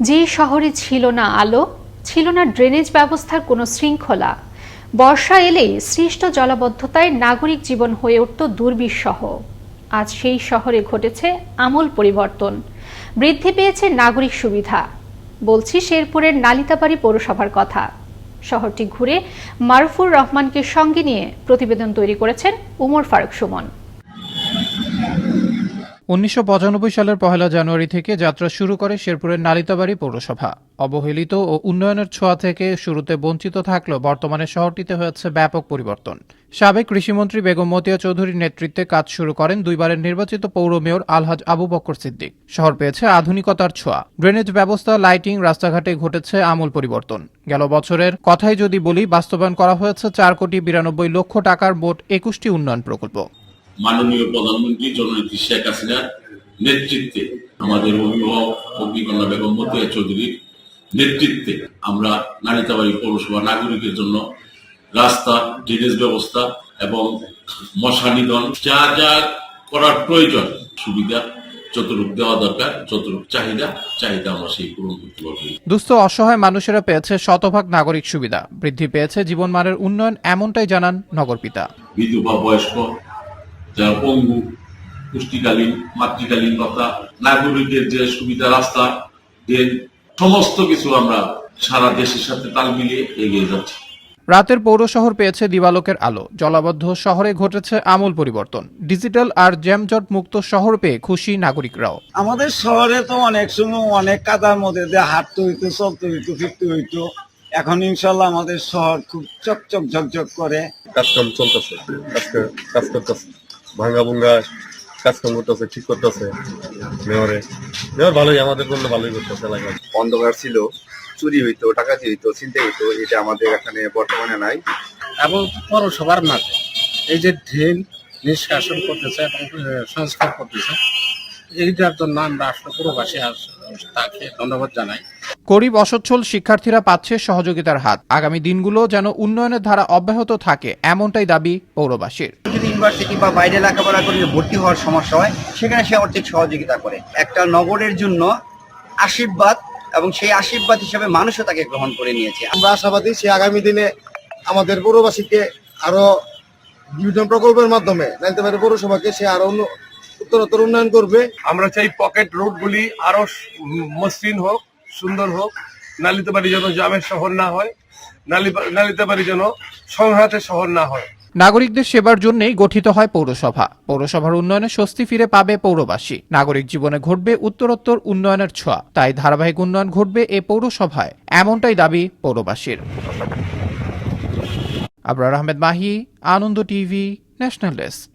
যে শহরে ছিল না আলো, ছিল না ড্রেনেজ ব্যবস্থার কোনো শৃঙ্খলা। বর্ষা এলেই সৃষ্ট জলাবদ্ধতায় নাগরিক জীবন হয়ে উঠত দুর্বিষহ। আজ সেই শহরে ঘটেছে আমূল পরিবর্তন। বৃদ্ধি পেয়েছে নাগরিক সুবিধা। বলছি শেরপুরের নালিতাবাড়ি পৌরসভার কথা। শহরটি ঘুরে মারুফুর রহমানকে সঙ্গে নিয়ে প্রতিবেদন তৈরি করেছেন উমর ফারুক সুমন। উনিশশো পঁচানব্বই সালের পহেলা জানুয়ারি থেকে যাত্রা শুরু করে শেরপুরের নালিতাবাড়ি পৌরসভা। অবহেলিত ও উন্নয়নের ছোঁয়া থেকে শুরুতে বঞ্চিত থাকলেও বর্তমানে শহরটিতে হয়েছে ব্যাপক পরিবর্তন। সাবেক কৃষিমন্ত্রী বেগম মতিয়া চৌধুরীর নেতৃত্বে কাজ শুরু করেন দুইবারের নির্বাচিত পৌর মেয়র আলহাজ আবু বক্কর সিদ্দিক। শহর পেয়েছে আধুনিকতার ছোঁয়া। ড্রেনেজ ব্যবস্থা, লাইটিং, রাস্তাঘাটে ঘটেছে আমূল পরিবর্তন। গেল বছরের কথাই যদি বলি, বাস্তবায়ন করা হয়েছে চার কোটি বিরানব্বই লক্ষ টাকার মোট একুশটি উন্নয়ন প্রকল্প। মাননীয় প্রধানমন্ত্রী জননেত্রী শেখ হাসিনার নেতৃত্বে আমাদের অভিভাবক অগ্নিকন্যা বেগম মতিয়া চৌধুরীর নেতৃত্বে আমরা নারিতাবাড়ি পৌরসভা নাগরিকের জন্য রাস্তা ড্রেনেজ ব্যবস্থা এবং মশা নিধন যা যা করার প্রয়োজন সুবিধা যতটুক দেওয়া দরকার যতটুক চাহিদা চাহিদা আমরা সেই পূরণ করতে পারব। দুস্থ অসহায় মানুষেরা পেয়েছে শতভাগ নাগরিক সুবিধা। বৃদ্ধি পেয়েছে জীবনমানের উন্নয়ন এমনটাই জানান নগরপিতা। বিধবা বয়স্ক যারা পঙ্গু পুষ্টিকালীন মাতৃকালীন ভাতা নাগরিকের যে সুবিধা রাস্তা ড্রেন সমস্ত কিছু আমরা সারা দেশের সাথে তাল মিলিয়ে এগিয়ে যাচ্ছি। রাতের পৌর শহর পেয়েছে দিবালোকের আলো। জলাবদ্ধ শহরে ঘটেছে আমূল পরিবর্তন। ডিজিটাল আর জ্যামজট মুক্ত শহর পেয়ে খুশি নাগরিকরাও। আমাদের শহরে তো অনেক সময় অনেক কাদার মধ্যে দিয়ে হাঁটতে হইতো চলতে হইতো ফিরতে হইতো। এখন ইনশাল্লাহ আমাদের শহর খুব চকচক ঝকঝক করে। কাজকাম চলতেছে কাজকে কাজ করতেছে। ভাঙ্গা ভুঙ্গা কাজকাম করতেছে ঠিক করতেছে মেয়রে। মেয়র ভালোই আমাদের জন্য ভালোই করতেছে এলাকায় অন্ধকার ছিল চুরি হইতো ডাকাতি হইতো চিন্তা হইতো এটা আমাদের এখানে বর্তমানে নাই। এবং পৌরসভার মাঠে এই যে ড্রেন নিষ্কাশন করতেছে এবং সংস্কার করতেছে এইটার জন্য আমরা আসলে পুরোবাসী তাকে ধন্যবাদ জানাই। গরিব অসচ্ছল শিক্ষার্থীরা পাচ্ছে সহযোগিতার হাত। আগামী দিনগুলো যেন উন্নয়নের ধারা অব্যাহত থাকে এমনটাই দাবি পৌরবাসীর। ইউনিভার্সিটি বা বাইরে লেখাপড়া করে ভর্তি হওয়ার সমস্যা হয় সেখানে সে আর্থিক সহযোগিতা করে। একটা নগরের জন্য আশীর্বাদ এবং সেই আশীর্বাদ হিসেবে মানুষও তাকে গ্রহণ করে নিয়েছে। আমরা আশাবাদী সে আগামী দিনে আমাদের পৌরবাসীকে আরও বিভিন্ন প্রকল্পের মাধ্যমে নাইলতাবাড়ি পৌরসভাকে সে আরও উন্ন- উত্তরোত্তর উন্নয়ন করবে। আমরা চাই পকেট রোডগুলি আরও স- মসৃণ হোক সুন্দর হোক। নালিতাবাড়ি যেন জামের শহর না হয় নালি- নালিতাবাড়ি যেন সংঘাতের শহর না হয়। নাগরিকদের সেবার জন্যই গঠিত হয় পৌরসভা। পৌরসভার উন্নয়নে স্বস্তি ফিরে পাবে পৌরবাসী। নাগরিক জীবনে ঘটবে উত্তরোত্তর উন্নয়নের ছোঁয়া। তাই ধারাবাহিক উন্নয়ন ঘটবে এ পৌরসভায়। এমনটাই দাবি পৌরবাসীর। Abrar Ahmed Mahi, Ananda TV, national desk.